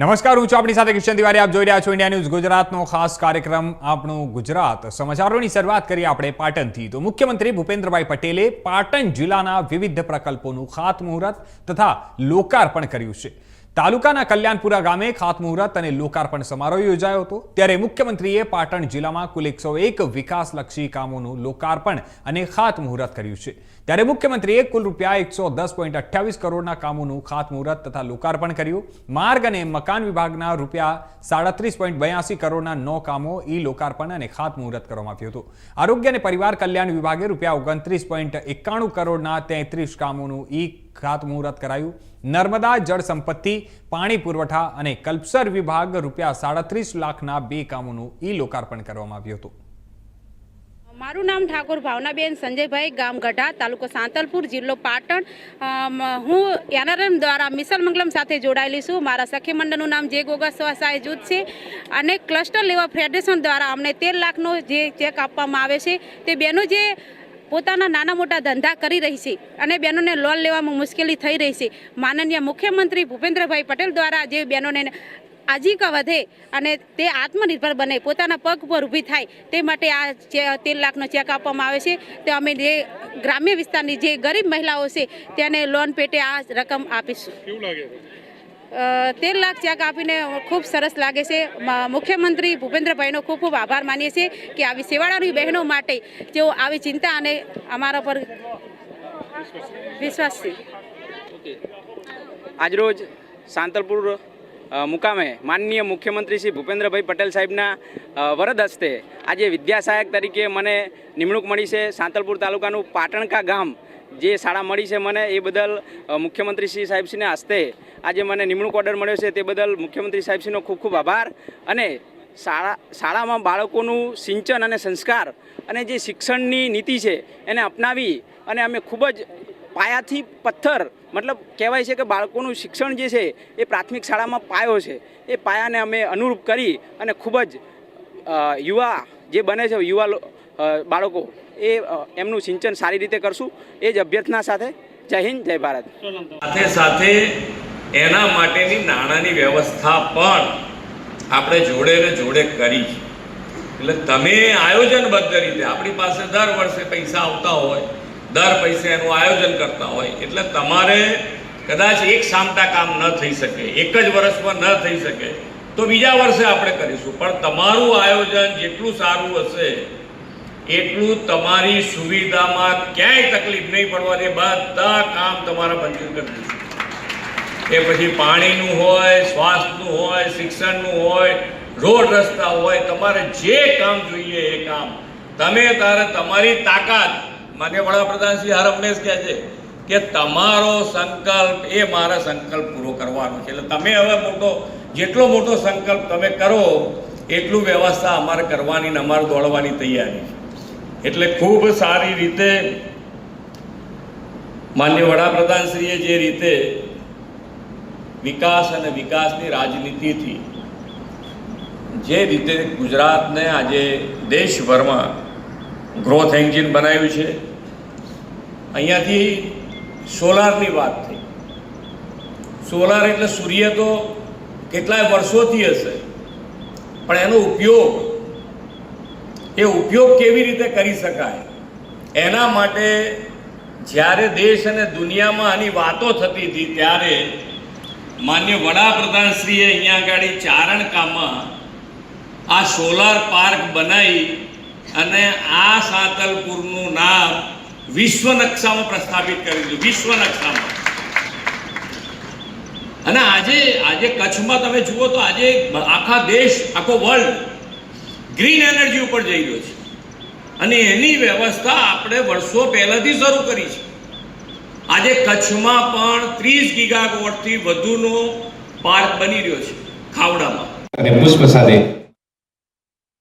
નમસ્કાર, હું છું આપણી સાથે કિશન તિવારી. આપ જોઈ રહ્યા છો ઇન્ડિયા ન્યૂઝ ગુજરાતનો ખાસ કાર્યક્રમ, આપણું ગુજરાત સમાચારોની શરૂઆત કરીએ આપણે પાટણથી. તો મુખ્યમંત્રી ભૂપેન્દ્રભાઈ પટેલે પાટણ જિલ્લાના વિવિધ પ્રકલ્પોનું ખાતમુહૂર્ત તથા લોકાર્પણ કર્યું છે. તાલુકાના કલ્યાણપુરા ગામે ખાતમુહૂર્ત અને લોકાર્પણ સમારોહ યોજાયો હતો. ત્યારે મુખ્યમંત્રીએ પાટણ જિલ્લામાં કુલ એકસો એક વિકાસલક્ષી કામોનું લોકાર્પણ અને ખાતમુહૂર્ત કર્યું છે. ત્યારે મુખ્યમંત્રીએ કુલ રૂપિયા એકસો દસ પોઈન્ટ અઠ્યાવીસ કરોડના કામોનું ખાતમુહૂર્ત તથા લોકાર્પણ કર્યું. માર્ગ અને મકાન વિભાગના રૂપિયા સાડત્રીસ પોઈન્ટ બ્યાસી કરોડના નો કામો ઈ લોકાર્પણ અને ખાતમુહૂર્ત કરવામાં આવ્યું હતું. આરોગ્ય અને પરિવાર કલ્યાણ વિભાગે રૂપિયા ઓગણત્રીસ પોઈન્ટ એકાણું કરોડના તેત્રીસ કામોનું ઈ ખાતમુહૂર્ત કરાયું. નર્મદા જળ સંપત્તિ, પાણી પુરવઠા અને કલ્પસર વિભાગ રૂપિયા સાડત્રીસ લાખના બે કામોનું ઈ લોકાર્પણ કરવામાં આવ્યું હતું. મારું નામ ઠાકોર ભાવનાબેન, સંજયભાઈ ગામ ગઢા, તાલુકો સાંતલપુર, જિલ્લો પાટણ. હું એનઆરએમ દ્વારા મિશન મંગલમ સાથે જોડાયેલી છું. મારા સખી મંડળનું નામ જે ગોગા સ્વસહાય જૂથ છે. અને ક્લસ્ટર લેવા ફેડરેશન દ્વારા અમને તેર લાખનો જે ચેક આપવામાં આવે છે. તે બેનો જે પોતાના નાના મોટા ધંધા કરી રહી છે અને બહેનોને લોન લેવામાં મુશ્કેલી થઈ રહી છે. માનનીય મુખ્યમંત્રી ભૂપેન્દ્રભાઈ પટેલ દ્વારા જે બહેનોને આજીવિકા વધે અને તે આત્મનિર્ભર બને, પોતાના પગ પર ઊભી થાય, તે માટે આ તેર લાખનો ચેક આપવામાં આવે છે. તે અમે જે ગ્રામ્ય વિસ્તારની જે ગરીબ મહિલાઓ છે, તેને લોન પેટે આ રકમ આપીશું. તેર લાખ ચેક આપીને ખૂબ સરસ લાગે છે. મુખ્યમંત્રી ભૂપેન્દ્રભાઈનો ખૂબ ખૂબ આભાર માનીએ છીએ કે આવી સેવાળાની બહેનો માટે જેઓ આવી ચિંતા અને અમારા પર વિશ્વાસ છે. આજરોજ સાંતલપુર મુકામે માનનીય મુખ્યમંત્રી શ્રી ભૂપેન્દ્રભાઈ પટેલ સાહેબના વરદ હસ્તે આજે વિદ્યા સહાયક તરીકે મને નિમણૂક મળી છે. સાંતલપુર તાલુકાનું પાટણકા ગામ જે શાળા મળી છે મને, એ બદલ મુખ્યમંત્રી શ્રી સાહેબશ્રીના હસ્તે આજે મને નિમણૂક ઓર્ડર મળ્યો છે. તે બદલ મુખ્યમંત્રી સાહેબશ્રીનો ખૂબ ખૂબ આભાર અને શાળા, શાળામાં બાળકોનું સિંચન અને સંસ્કાર અને જે શિક્ષણની નીતિ છે એને અપનાવી અને અમે ખૂબ જ પાયાથી પથ્થર, મતલબ કહેવાય છે કે બાળકોનું શિક્ષણ જે છે, એ પ્રાથમિક શાળામાં પાયો છે. એ પાયાને અમે અનુરૂપ કરી અને ખૂબ જ યુવા જે બને છે, યુવા બાળકો, એ એમનું સિંચન સારી રીતે કરશું. એ જ અભ્યર્થના સાથે જય હિન્દ, જય ભારત. સાથે સાથે એના માટેની નાણાંની વ્યવસ્થા પણ આપણે જોડે ને જોડે કરી. એટલે તમે આયોજનબદ્ધ રીતે, આપણી પાસે દર વર્ષે પૈસા આવતા હોય દર પૈસે એનું આયોજન કરતા હોય. એટલે તમારે કદાચ એક સામટા કામ ન થઈ શકે, એક જ વર્ષમાં ન થઈ શકે, તો બીજા વર્ષે આપણે કરીશું. પણ તમારું આયોજન જેટલું સારું હશે, એટલું તમારી સુવિધામાં ક્યાંય તકલીફ નહીં પડવાની. બધા કામ તમારા મંજૂર કરી દઈશું. એ પછી પાણીનું હોય, સ્વાસ્થ્યનું હોય, શિક્ષણનું હોય, રોડ રસ્તા હોય, તમારે જે કામ જોઈએ એ કામ. તમે તારે તમારી તાકાત માન્ય વડાપ્રધાન શ્રી હર હંમેશ કહે છે કે તમારો સંકલ્પ એ મારા સંકલ્પ પૂરો કરવાનો છે. એટલે તમે હવે મોટો, જેટલો મોટો સંકલ્પ તમે કરો, એટલું વ્યવસ્થા અમારે કરવાની ને અમારે દોડવાની તૈયારી છે. એટલે ખૂબ સારી રીતે માન્ય વડાપ્રધાનશ્રીએ જે રીતે વિકાસ અને વિકાસની રાજનીતિથી જે રીતે ગુજરાતને આજે દેશભરમાં ગ્રોથ એન્જિન બનાવ્યું છે. અહીંયાથી સોલારની વાત થઈ. સોલાર એટલે સૂર્ય તો કેટલાય વર્ષોથી હશે, પણ એનો ઉપયોગ, એ ઉપયોગ કેવી રીતે કરી શકાય? એના માટે જ્યારે દેશ અને દુનિયામાં આની વાતો થતી હતી, ત્યારે માન્ય વડાપ્રધાનશ્રીએ અહીંયા આગળ ચારણકામાં આ સોલાર પાર્ક બનાવી અને આ સાતલપુરનું નામ વિશ્વ નકશામાં પ્રસ્થાપિત કરી દીધું વિશ્વ નકશામાં. અને આજે આજે કચ્છમાં તમે જુઓ તો આજે આખા દેશ, આખો વર્લ્ડ ગ્રીન એનર્જી ઉપર જઈ રહ્યો છે. અને એની વ્યવસ્થા આપણે વર્ષો પહેલાથી શરૂ કરી છે. આજે કચ્છમાં પણ ત્રીસ ગીગાવોટથી વધુનો પાર્ક બની રહ્યો છે, ખાવડામાં. પુષ્પ સાથે